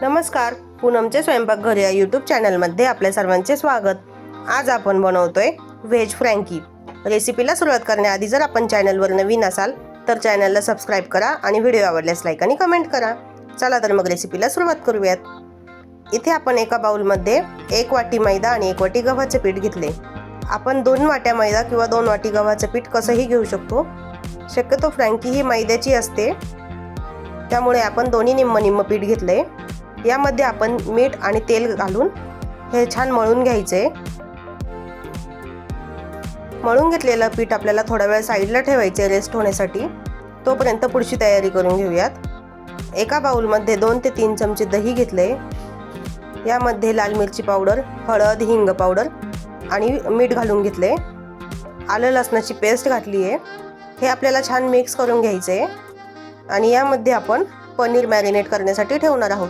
नमस्कार पूनमचे स्वयंपाकघर या यूट्यूब चॅनलमध्ये आपल्या सर्वांचे स्वागत. आज आपण बनवतोय व्हेज फ्रँकी. रेसिपीला सुरुवात करण्याआधी जर आपण चॅनलवर नवीन असाल तर चॅनलला सबस्क्राईब करा आणि व्हिडिओ आवडल्यास लाईक आणि कमेंट करा. चला तर मग रेसिपीला सुरुवात करूयात. इथे आपण एका बाउलमध्ये एक वाटी मैदा आणि एक वाटी गव्हाचे पीठ घेतले. आपण दोन वाट्या मैदा किंवा दोन वाटी गव्हाचं पीठ कसंही घेऊ शकतो. शक्यतो फ्रँकी ही मैद्याची असते. त्यामुळे आपण दोन्ही निम्म निम्म पीठ घेतले यामध्ये आपण मीठ आणि तेल घालून हे छान मळून घ्यायचे. मळून घेतलेलं पीठ आपल्याला थोडा वेळ साईडला ठेवायचे रेस्ट होण्यासाठी. तोपर्यंत पुढची तयारी करून घेऊयात. एका बाउलमध्ये दोन ते तीन चमचे दही घेतले. यामध्ये लाल मिरची पावडर हळद हिंग पावडर आणि मीठ घालून घेतले. आलं लसणाची पेस्ट घातली आहे. हे आपल्याला छान मिक्स करून घ्यायचे. आणि यामध्ये आपण पनीर मॅरिनेट करण्यासाठी ठेवणार आहोत.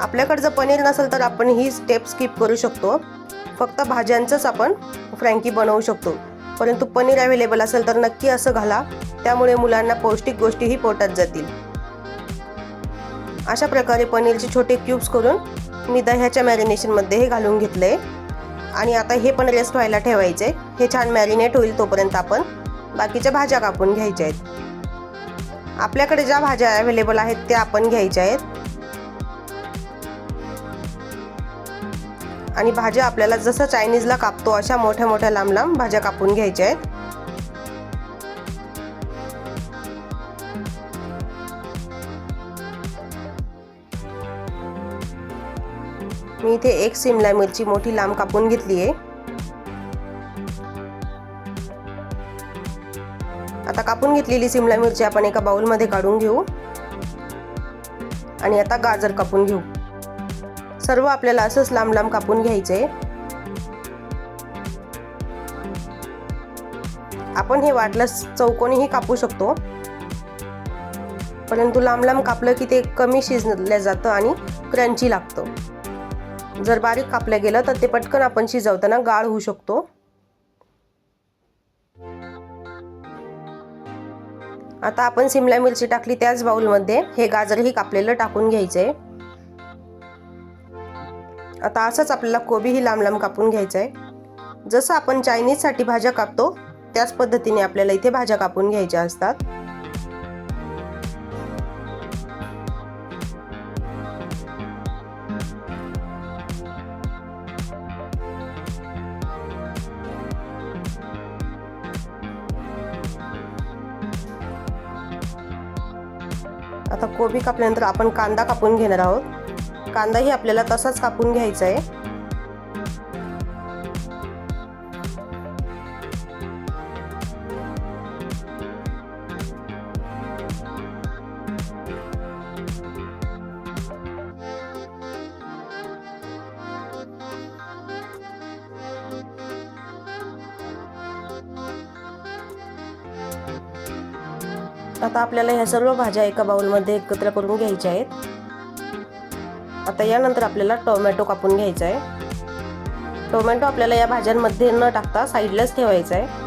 आपल्याकडे जर पनीर नसेल तर आपण ही स्टेप स्किप करू शकतो. फक्त भाज्यांचंच आपण फ्रँकी बनवू शकतो. परंतु पनीर अवेलेबल असेल तर नक्की असं घाला. त्यामुळे मुलांना पौष्टिक गोष्टीही पोटात जातील. अशा प्रकारे पनीरचे छोटे क्यूब्स करून मी दह्याच्या मॅरिनेशनमध्ये हे घालून घेतले. आणि आता हे पण रेस्ट व्हायला ठेवायचे. हे छान मॅरिनेट होईल तोपर्यंत आपण बाकीच्या भाज्या कापून घ्यायच्या आहेत. आपल्याकडे ज्या भाज्या अवेलेबल आहेत त्या आपण घ्यायच्या आहेत. आणि भाज्या आपल्याला जसं चायनीजला कापतो अशा मोठ्या मोठ्या लांब लांब भाज्या कापून घ्यायच्या आहेत. मी इथे एक सिमला मिरची मोठी लांब कापून घेतली आहे. आता कापून घेतलेली सिमला मिरची आपण एका बाउलमध्ये काढून घेऊ. आणि आता गाजर कापून घेऊ. सर्व आपल्याला असंच लांब लांब कापून घ्यायचे. आपण हे वाटल्यास चौकोनीही कापू शकतो. परंतु लांब लांब कापलं की ते कमी शिजलं जातं आणि क्रंची लागतं. जर बारीक कापलं गेलं तर ते पटकन आपण शिजवताना गाळ होऊ शकतो. आता आपण सिमला मिरची टाकली त्याच बाउलमध्ये. हे गाजरही कापलेलं टाकून घ्यायचं आहे आता असंच आपल्याला कोबीही लांब लांब कापून घ्यायचं आहे जसं आपण चायनीजसाठी भाज्या कापतो त्याच पद्धतीने आपल्याला इथे भाज्या कापून घ्यायच्या असतात. आता कोबी कापल्यानंतर आपण कांदा कापून घेणार आहोत. कांदाही आपल्याला तसाच कापून घ्यायचा आहे आता आपल्याला ह्या सर्व भाज्या एका बाउलमध्ये एकत्र करून घ्यायच्या आहेत. आता यानंतर आपल्याला टोमॅटो कापून घ्यायचा आहे. टोमॅटो आपल्याला या भाज्यांमध्ये न टाकता साईडलाच ठेवायचा आहे.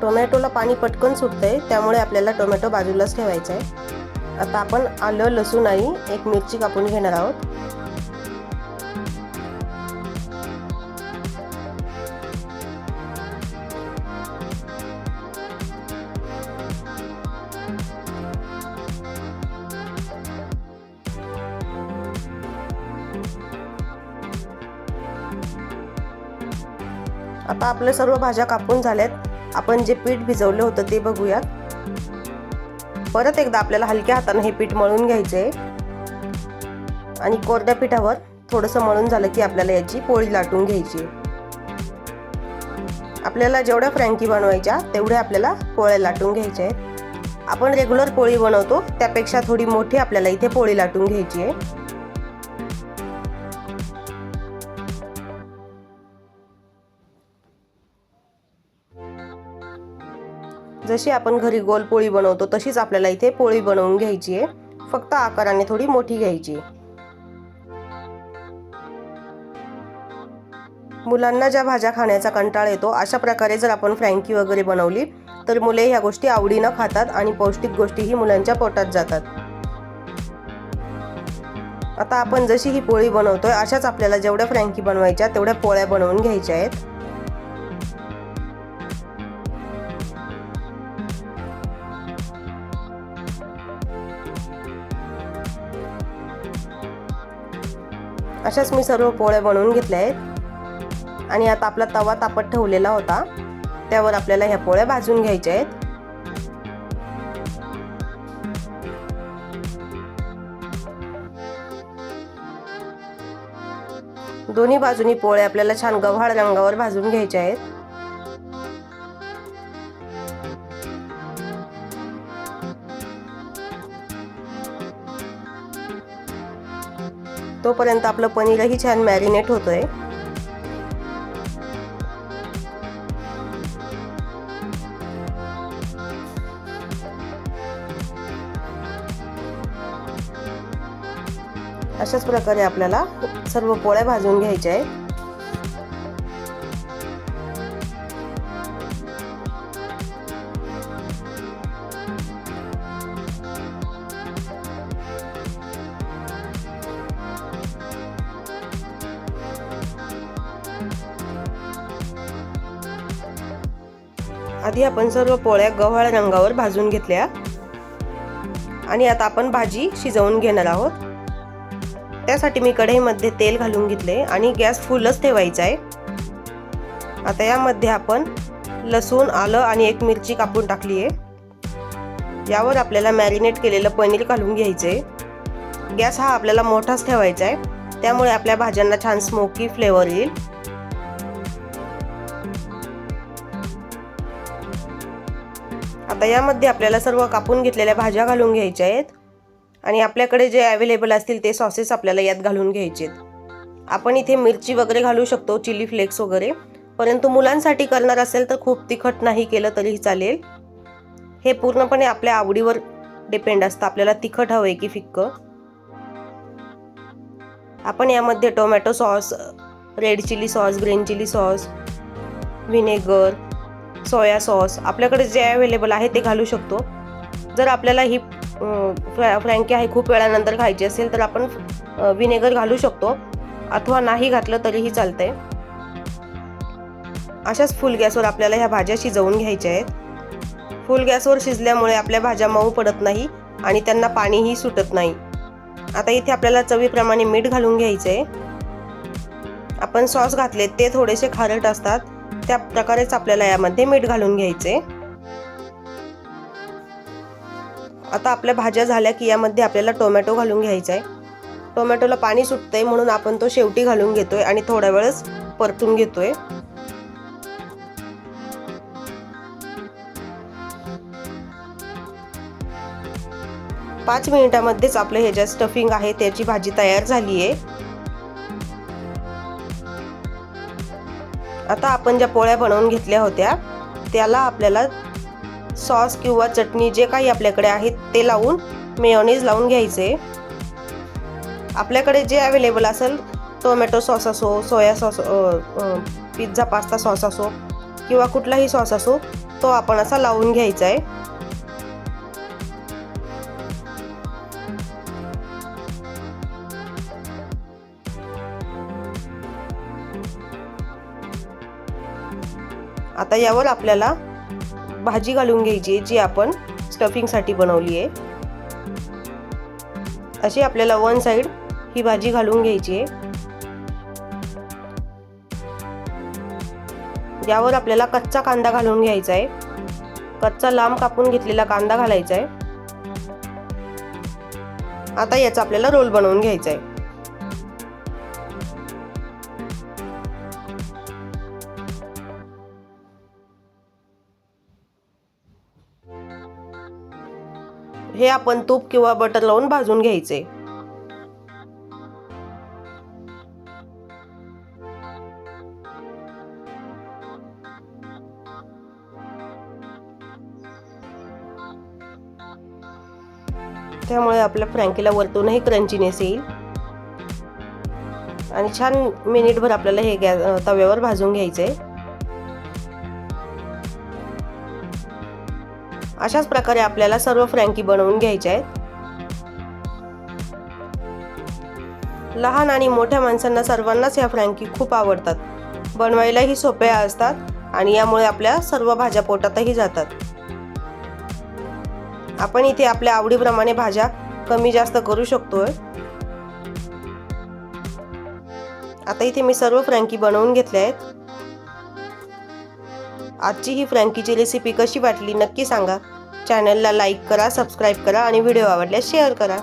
टोमॅटोला पाणी पटकन सुटतंय त्यामुळे आपल्याला टोमॅटो बाजूलाच ठेवायचा आहे. आता आपण आलं लसूण आणि एक मिरची कापून घेणार आहोत. आता आपल्या सर्व भाज्या कापून झाल्यात. आपण जे पीठ भिजवलं होतं ते बघूयात. परत एकदा आपल्याला हलक्या हाताने हे पीठ मळून घ्यायचे आणि कोरड्या पिठावर थोडंसं मळून झालं की आपल्याला याची पोळी लाटून घ्यायची. आपल्याला जेवढ्या फ्रँकी बनवायच्या तेवढ्या आपल्याला पोळ्या लाटून घ्यायच्या आहेत आपण रेग्युलर पोळी बनवतो त्यापेक्षा थोडी मोठी आपल्याला इथे पोळी लाटून घ्यायची आहे जशी आपण घरी गोल पोळी बनवतो तशीच आपल्याला इथे पोळी बनवून घ्यायची आहे. फक्त आकाराने थोडी मोठी घ्यायची. मुलांना ज्या भाज्या खाण्याचा कंटाळ येतो अशा प्रकारे जर आपण फ्रँकी वगैरे बनवली तर मुले ह्या गोष्टी आवडीनं खातात आणि पौष्टिक गोष्टीही मुलांच्या पोटात जातात. आता आपण जशी ही पोळी बनवतोय अशाच आपल्याला जेवढ्या फ्रँकी बनवायच्या तेवढ्या पोळ्या बनवून घ्यायच्या आहेत. अशाच मी सर्व पोळ्या बनवून घेतल्या आहेत. आणि आता आपला तवा तापत ठेवलेला होता. त्यावर आपल्याला ह्या पोळ्या भाजून घ्यायच्या आहेत. दोन्ही बाजूनी पोळे आपल्याला छान गव्हाळ रंगावर भाजून घ्यायचे आहेत. तोपर्यंत आपलं पनीरही छान मॅरिनेट होतोय. अशाच प्रकारे आपल्याला सर्व पोळ्या भाजून घ्यायच्या आहेत. आधी आपण सर्व पोळ्या गव्हाळ रंगावर भाजून घेतल्या. आणि आता आपण भाजी शिजवून घेणार आहोत. त्यासाठी मी कढईमध्ये तेल घालून घेतले आणि गॅस फुलच ठेवायचा आहे. आता यामध्ये आपण लसूण आलं आणि एक मिरची कापून टाकली आहे. यावर आपल्याला मॅरिनेट केलेलं पनीर घालून घ्यायचं आहे गॅस हा आपल्याला मोठाच ठेवायचा आहे. त्यामुळे आपल्या भाज्यांना छान स्मोकी फ्लेवर येईल. आता यामध्ये आपल्याला सर्व कापून घेतलेल्या भाज्या घालून घ्यायच्या आहेत. आणि आपल्याकडे जे अवेलेबल असतील ते सॉसेस आपल्याला यात घालून घ्यायचे आहेत. आपण इथे मिरची वगैरे घालू शकतो चिली फ्लेक्स वगैरे. परंतु मुलांसाठी करणार असेल तर खूप तिखट नाही केलं तरीही चालेल. हे पूर्णपणे आपल्या आवडीवर डिपेंड असतं. आपल्याला तिखट हवं आहे की फिक्क. आपण यामध्ये tomato sauce red chilli sauce green chilli sauce vinegar soya sauce आपल्याकडे जे अवेलेबल आहे ते घालू शकतो. जर आपल्याला ही फ्रॅ फ्रँकी आहे खूप वेळानंतर खायची असेल तर आपण विनेगर घालू शकतो. अथवा नाही घातलं तरीही चालतंय. अशाच फुल गॅसवर आपल्याला ह्या भाज्या शिजवून घ्यायच्या आहेत. फुल गॅसवर शिजल्यामुळे आपल्या भाज्या मऊ पडत नाही आणि त्यांना पाणीही सुटत नाही. आता इथे आपल्याला चवीप्रमाणे मीठ घालून घ्यायचं आहे आपण सॉस घातले ते थोडेसे खारट असतात. त्या प्रकारेच आपल्याला यामध्ये मीठ घालून घ्यायचे. आता आपल्या भाज्या झाल्या की यामध्ये आपल्याला टोमॅटो घालून घ्यायचा आहे. टोमॅटोला पाणी सुटतंय म्हणून आपण तो शेवटी घालून घेतोय आणि थोड्या वेळच परतून घेतोय. पाच मिनिटामध्येच आपलं हे जे स्टफिंग आहे त्याची भाजी तयार झाली आहे आता आपण ज्या पोळ्या बनवून घेतल्या होत्या त्याला आपल्याला सॉस किंवा चटणी जे काही आपल्याकडे आहे ते लावून मेयोनीज लावून घ्यायचे. आपल्याकडे जे अवेलेबल असेल टोमॅटो सॉस असो soya sauce pizza pasta sauce असो किंवा कुठलाही सॉस असो तो आपण असा लावून घ्यायचा आहे आता यावर आपल्याला भाजी घालून घ्यायची जी आपण स्टफिंगसाठी बनवली आहे. अशी आपल्याला वन साईड ही भाजी घालून घ्यायची आहे. यावर आपल्याला कच्चा कांदा घालून घ्यायचा आहे. कच्चा लांब कापून घेतलेला कांदा घालायचा आहे. आता याचा आपल्याला रोल बनवून घ्यायचा आहे. हे आपण तूप किंवा बटर लावून भाजून घ्यायचे. त्यामुळे आपल्या फ्रँकीला वरतूनही क्रंचीनेस येईल. आणि छान मिनिटभर आपल्याला हे गॅस तव्यावर भाजून घ्यायचे. आहे अशाच प्रकारे आपल्याला सर्व फ्रँकी बनवून घ्यायच्या आहेत. लहान आणि मोठ्या माणसांना सर्वांनाच ह्या फ्रँकी खूप आवडतात. बनवायलाही सोप्या असतात आणि यामुळे आपल्या सर्व भाज्या पोटातही जातात. आपण इथे आपल्या आवडीप्रमाणे भाज्या कमी जास्त करू शकतोय. आता इथे मी सर्व फ्रँकी बनवून घेतल्या आहेत. आजची ही फ्रँकीची रेसिपी कशी वाटली नक्की सांगा. चॅनलला लाईक करा सबस्क्राईब करा आणि व्हिडिओ आवडल्यास शेअर करा.